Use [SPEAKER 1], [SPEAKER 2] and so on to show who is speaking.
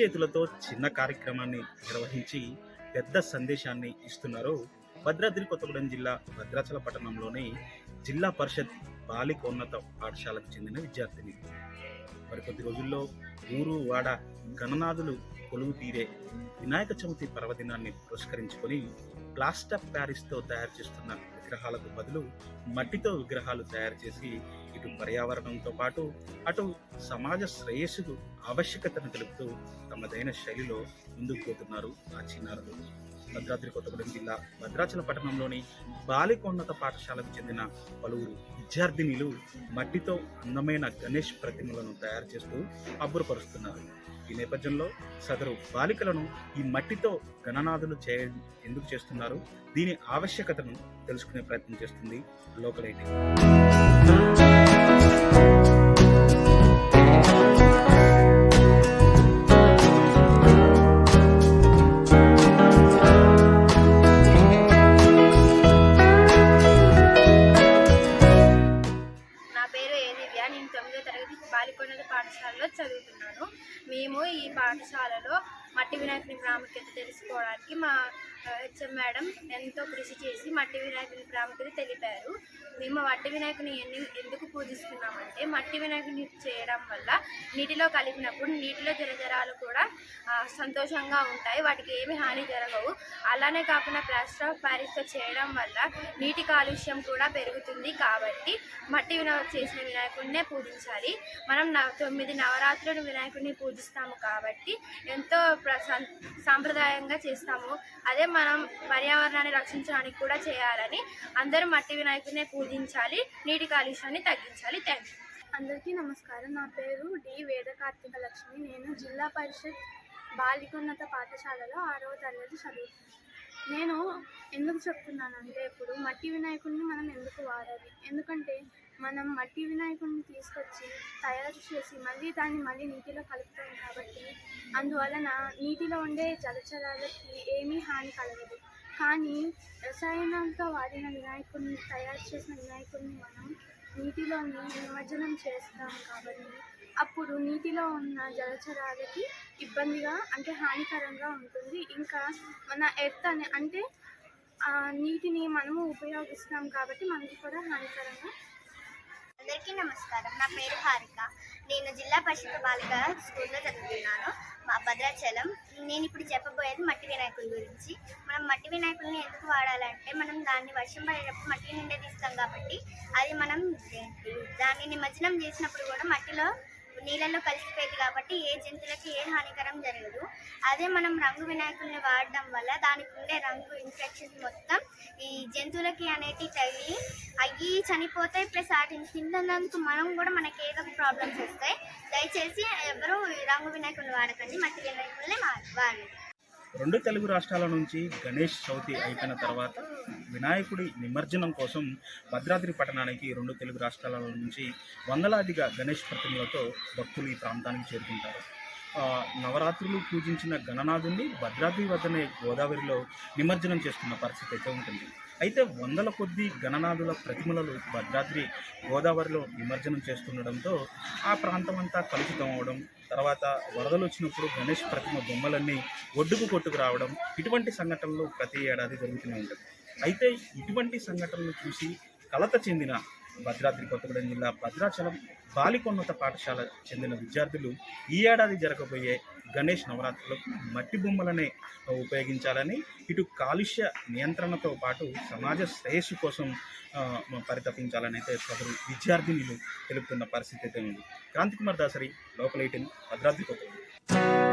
[SPEAKER 1] చేతులతో చిన్న కార్యక్రమాన్ని నిర్వహించి పెద్ద సందేశాన్ని ఇస్తున్నారు భద్రాద్రి కొత్తగూడెం జిల్లా భద్రాచల పట్టణంలోని జిల్లా పరిషత్ బాలికోన్నత పాఠశాలకు చెందిన విద్యార్థిని. మరికొద్ది రోజుల్లో ఊరు వాడ గణనాథులు కొలువు తీరే వినాయక చవితి పర్వదినాన్ని పురస్కరించుకొని ప్లాస్టర్ ప్యారిస్తో తయారు చేస్తున్న విగ్రహాలకు బదులు మట్టితో విగ్రహాలు తయారు చేసి ఇటు పర్యావరణంతో పాటు అటు సమాజ శ్రేయస్సుకు ఆవశ్యకతను తెలుపుతూ తమదైన శైలిలో ముందుకు పోతున్నారు ఆ చిన్నారులు. భద్రాద్రి కొత్తగూడెం జిల్లా భద్రాచల పట్టణంలోని బాలికోన్నత పాఠశాలకు చెందిన పలువురు విద్యార్థినిలు మట్టితో అందమైన గణేష్ ప్రతిమలను తయారు చేస్తూ అబ్బురపరుస్తున్నారు. ఈ నేపథ్యంలో సదరు బాలికలను ఈ మట్టితో గణనాథులు చే ఎందుకు చేస్తున్నారు? దీని ఆవశ్యకతను తెలుసుకునే ప్రయత్నం చేస్తుంది లోకల్ ఐటీ.
[SPEAKER 2] పాఠశాలలో చదువుతున్నాను. మేము ఈ పాఠశాలలో మట్టి వినాయకుని ప్రాముఖ్యత తెలుసుకోవడానికి మా హెచ్ఎం మేడం ఎంతో కృషి చేసి మట్టి వినాయకుని ప్రాముఖ్యత తెలిపారు. మేము మట్టి వినాయకుని ఎన్ని ఎందుకు పూజిస్తున్నామంటే మట్టి వినాయకుని చేయడం వల్ల నీటిలో కలిపినప్పుడు నీటిలో జలజరాలు కూడా సంతోషంగా ఉంటాయి. వాటికి ఏమి హాని జరగవు. అలానే కాకుండా ప్లాస్టర్ ఆఫ్ ప్యారిస్తో చేయడం వల్ల నీటి కాలుష్యం కూడా పెరుగుతుంది కాబట్టి మట్టి వినా చేసిన వినాయకుడినే పూజించాలి. మనం తొమ్మిది నవరాత్రులు వినాయకుడిని పూజిస్తాము కాబట్టి ఎంతో ప్ర- సం- సాంప్రదాయంగా చేస్తాము. అదే మనం పర్యావరణాన్ని రక్షించడానికి కూడా చేయాలని అందరూ మట్టి వినాయకుడిని పూజించాలి నీటి కాలుష్యాన్ని తగ్గించాలి. థ్యాంక్ యూ
[SPEAKER 3] అందరికీ నమస్కారం. నా పేరు డి వేద కార్తీక లక్ష్మి. నేను జిల్లా పరిషత్ బాలికోన్నత పాఠశాలలో ఆరవ తరగతి చదువుతున్నాను నేను ఎందుకు చెప్తున్నానంటే ఇప్పుడు మట్టి వినాయకుడిని మనం ఎందుకు వాడాలి? ఎందుకంటే మనం మట్టి వినాయకుడిని తీసుకొచ్చి తయారు చేసి మళ్ళీ దాన్ని మళ్ళీ నీటిలో కలుపుతాం కాబట్టి అందువలన నీటిలో ఉండే జలచరాలకి ఏమీ హాని కలగదు. కానీ రసాయనంతో వాడిన వినాయకుడిని తయారు చేసిన వినాయకుడిని మనం నీటిలో నిమజ్జనం చేస్తాం కాబట్టి అప్పుడు నీటిలో ఉన్న జలచరాలకి ఇబ్బందిగా అంటే హానికరంగా ఉంటుంది. ఇంకా మన ఎర్త్ అనే అంటే నీటిని మనము ఉపయోగిస్తాం కాబట్టి మనకి కూడా హానికరంగా
[SPEAKER 2] అందరికీ నమస్కారం. నా పేరు హారిక. నేను జిల్లా పరిషత్ బాలిక స్కూల్లో చదువుతున్నాను. మా భద్రాచలం. నేను ఇప్పుడు చెప్పబోయేది మట్టి వినాయకుల గురించి. మనం మట్టి వినాయకుల్ని ఎందుకు వాడాలంటే మనం దాన్ని వర్షం పడేటప్పుడు మట్టి నిండా తీస్తాం కాబట్టి అది మనం దాన్ని నిమజ్జనం చేసినప్పుడు కూడా మట్టిలో నీళ్ళలో కలిసిపోయేది కాబట్టి ఏ జంతువులకి ఏ హానికరం జరగదు. అదే మనం రంగు వినాయకుల్ని వాడడం వల్ల దానికి ఉండే రంగు ఇన్ఫెక్షన్ మొత్తం ఈ జంతువులకి అనేటివి తగిలి అవి చనిపోతాయి ప్లస్ వాటిని తిన్నందుకు మనం కూడా మనకి ఏదో ఒక ప్రాబ్లమ్స్ వస్తాయి. దయచేసి ఎవరు రంగు వినాయకుల్ని వాడకండి మట్టి వినాయకుల్ని వాడండి.
[SPEAKER 1] రెండు తెలుగు రాష్ట్రాల నుంచి గణేష్ చవితి అయిపోయిన తర్వాత వినాయకుడి నిమజ్జనం కోసం భద్రాద్రి పట్టణానికి రెండు తెలుగు రాష్ట్రాల నుంచి వందలాదిగా గణేష్ ప్రతిమలతో భక్తులు ఈ ప్రాంతానికి చేరుకుంటారు. నవరాత్రులు పూజించిన గణనాథుని భద్రాద్రి వద్దనే గోదావరిలో నిమజ్జనం చేస్తున్న పరిస్థితి అయితే ఉంటుంది. అయితే వందల కొద్ది గణనాథుల ప్రతిమలను భద్రాద్రి గోదావరిలో నిమజ్జనం చేస్తుండడంతో ఆ ప్రాంతం అంతా కలుషితం అవడం తర్వాత వరదలు వచ్చినప్పుడు గణేష్ ప్రతిమ బొమ్మలన్నీ ఒడ్డుకు కొట్టుకు రావడం ఇటువంటి సంఘటనలు ప్రతి ఏడాది జరుగుతూనే ఉంటుంది అయితే ఇటువంటి సంఘటనలు చూసి కలత చెందిన భద్రాద్రి కొత్తగూడెం జిల్లా భద్రాచలం బాలికోన్నత పాఠశాల చెందిన విద్యార్థులు ఈ ఏడాది జరగబోయే గణేష్ నవరాత్రులకు మట్టి బొమ్మలనే ఉపయోగించాలని ఇటు కాలుష్య నియంత్రణతో పాటు సమాజ శ్రేయస్సు కోసం పరితపించాలని అయితే సదరు విద్యార్థినులు తెలుపుతున్న పరిస్థితి అయితే ఉంది. Krantikumar Dasari local eighteen Bhadradri Kothagudem.